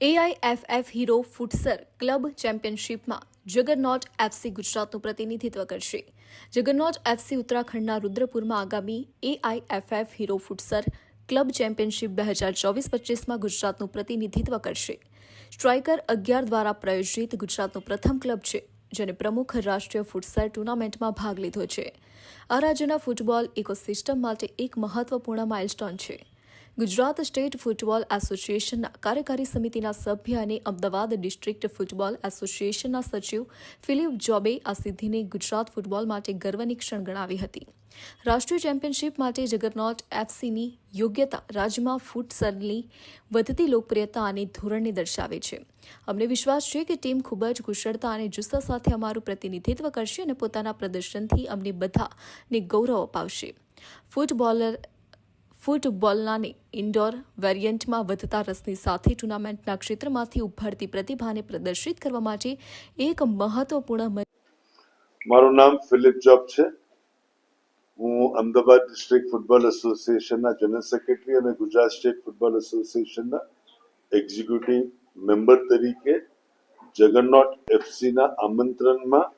એઆઈએફએફ Hero futsal club ચેમ્પિયનશિપમાં Juggernaut FC ગુજરાતનું પ્રતિનિધિત્વ કરશે. જગનનોટ એફસી ઉત્તરાખંડના રુદ્રપુરમાં આગામી AIFF Hero futsal club championship બે હજાર ચોવીસ પચીસમાં ગુજરાતનું પ્રતિનિધિત્વ કરશે. સ્ટ્રાઇકર અગિયાર દ્વારા પ્રાયોજિત ગુજરાતનું પ્રથમ ક્લબ છે, જેને પ્રમુખ રાષ્ટ્રીય ફૂટસર ટુર્નામેન્ટમાં ભાગ લીધો છે. આ રાજ્યના ફૂટબોલ ઇકોસિસ્ટમ માટે એક મહત્વપૂર્ણ માઇલસ્ટોન છે. ગુજરાત સ્ટેટ ફૂટબોલ એસોસિએશનના કાર્યકારી સમિતિના સભ્ય અને અમદાવાદ ડિસ્ટ્રિક્ટ ફૂટબોલ એસોસિએશનના સચિવ ફિલિપ જોબે આ સિદ્ધિને ગુજરાત ફૂટબોલ માટે ગર્વની ક્ષણ ગણાવી હતી. રાષ્ટ્રીય ચેમ્પિયનશિપ માટે જગરનોટ એફસીની યોગ્યતા રાજ્યમાં ફૂટસરની વધતી લોકપ્રિયતા અને ધોરણને દર્શાવે છે. અમને વિશ્વાસ છે કે ટીમ ખૂબ જ કુશળતા અને જુસ્સા સાથે અમારું પ્રતિનિધિત્વ કરશે અને પોતાના પ્રદર્શનથી અમને બધાને ગૌરવ અપાવશે. ફૂટબોલર ફૂટબોલનાને ઇન્ડોર વેરિયન્ટમાં વધતા રસની સાથે ટુર્નામેન્ટના ક્ષેત્રમાંથી ઉભરતી પ્રતિભાને પ્રદર્શિત કરવા માટે એક મહત્વપૂર્ણ મારું નામ ફિલિપ જોબ છે. હું અમદાવાદ ડિસ્ટ્રિક્ટ ફૂટબોલ એસોસિએશનના જનરલ સેક્રેટરી અને ગુજરાત સ્ટેટ ફૂટબોલ એસોસિએશનના એક્ઝિક્યુટિવ મેમ્બર તરીકે જગન્નોટ એફસીના આમંત્રણમાં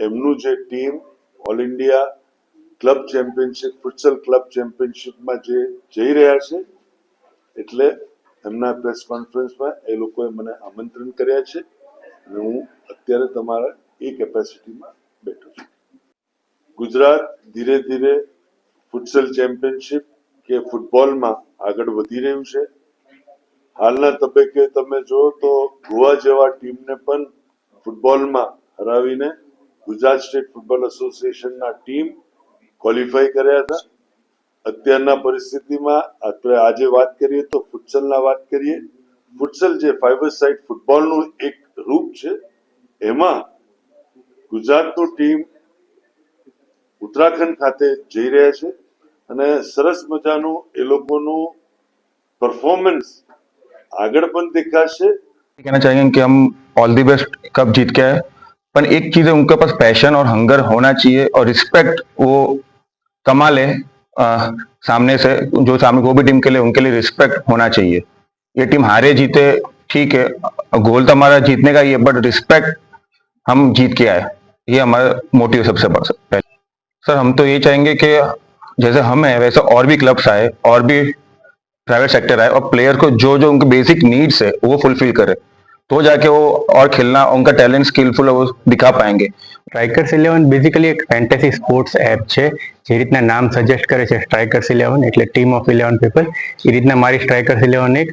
એમનું જે team all India club championship, futsal club ચેમ્પિયનશિપમાં જે જઈ રહ્યા છે, એટલે એમના પ્રેસ કોન્ફરન્સમાં એ લોકોએ મને આમંત્રણ કર્યા છે અને હું અત્યારે તમારા એ કેપેસિટીમાં બેઠો છું. ગુજરાત ધીરે ધીરે ફુટસલ ચેમ્પિયનશિપ કે ફૂટબોલમાં આગળ વધી રહ્યું છે. હાલના તબક્કે તમે જો તો ગોવા જેવા ટીમને પણ ફૂટબોલમાં હરાવીને ગુજરાત સ્ટેટ ફૂટબોલ એસોસિએશનના ટીમ ક્વોલિફાય કર્યા હતા અત્યારના પરિસ્થિતિમાં આપણે આજે વાત કરીએ તો ફુટસલના વાત કરીએ ફુટસલ જે ફાઈવ સાઇડ ફૂટબોલનું એક રૂપ છે એમાં ગુજરાતનું ટીમ ઉત્તરાખંડ ખાતે જઈ રહ્યા છે અને સરસ મજાનું એ લોકોનું પરફોર્મન્સ આગળ પણ દેખાશે कहना चाहेंगे कि हम ऑल दी बेस्ट कप जीत के आए पर एक चीज है उनके पास पैशन और हंगर होना चाहिए और रिस्पेक्ट वो कमा ले अ, सामने से जो सामने वो भी टीम के लिए उनके लिए रिस्पेक्ट होना चाहिए। ये टीम हारे जीते ठीक है। गोल तो हमारा जीतने का ही है बट रिस्पेक्ट हम जीत के आए। ये हमारा मोटिव सबसे बड़ा। पहले सर हम तो ये चाहेंगे कि जैसे हम है वैसे और भी क्लब्स आए और भी प्राइवेट सेक्टर आए और प्लेयर को जो जो उनके बेसिक नीड्स है वो फुलफिल करे। तो जाके वो और खेलना उनका टैलेंट स्किलफुल है वो दिखा पाएंगे સ્ટ્રાઇકર્સ ઇલેવન બેઝિકલી એક ફેન્ટેસી સ્પોર્ટ્સ એપ છે જે રીતના નામ સજેસ્ટ કરે છે સ્ટ્રાઇકર્સ ઇલેવન એટલે ટીમ ઓફ ઇલેવન પીપલ એ રીતના મારી સ્ટ્રાઇકર્સ ઇલેવન એક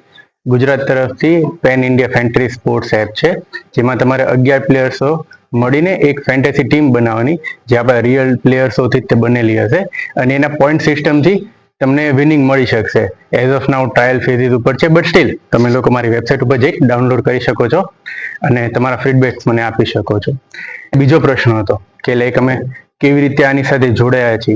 ગુજરાત તરફથી pan India fantasy sports app છે જેમાં તમારે અગિયાર પ્લેયર્સો મળીને એક ફેન્ટેસી ટીમ બનાવવાની જે આપણા રિયલ પ્લેયર્સોથી જ તે બનેલી હશે અને એના પોઈન્ટ સિસ્ટમથી તમને વિનિંગ મળી શકશે. As of now trial phases ઉપર છે બટ સ્ટીલ તમે લોકો મારી વેબસાઇટ ઉપર જઈ ડાઉનલોડ કરી શકો છો અને તમારા ફીડબેક્સ મને આપી શકો છો. બીજો પ્રશ્ન હતો કે લાઈક અમે કેવી રીતે આની સાથે જોડાયા છીએ?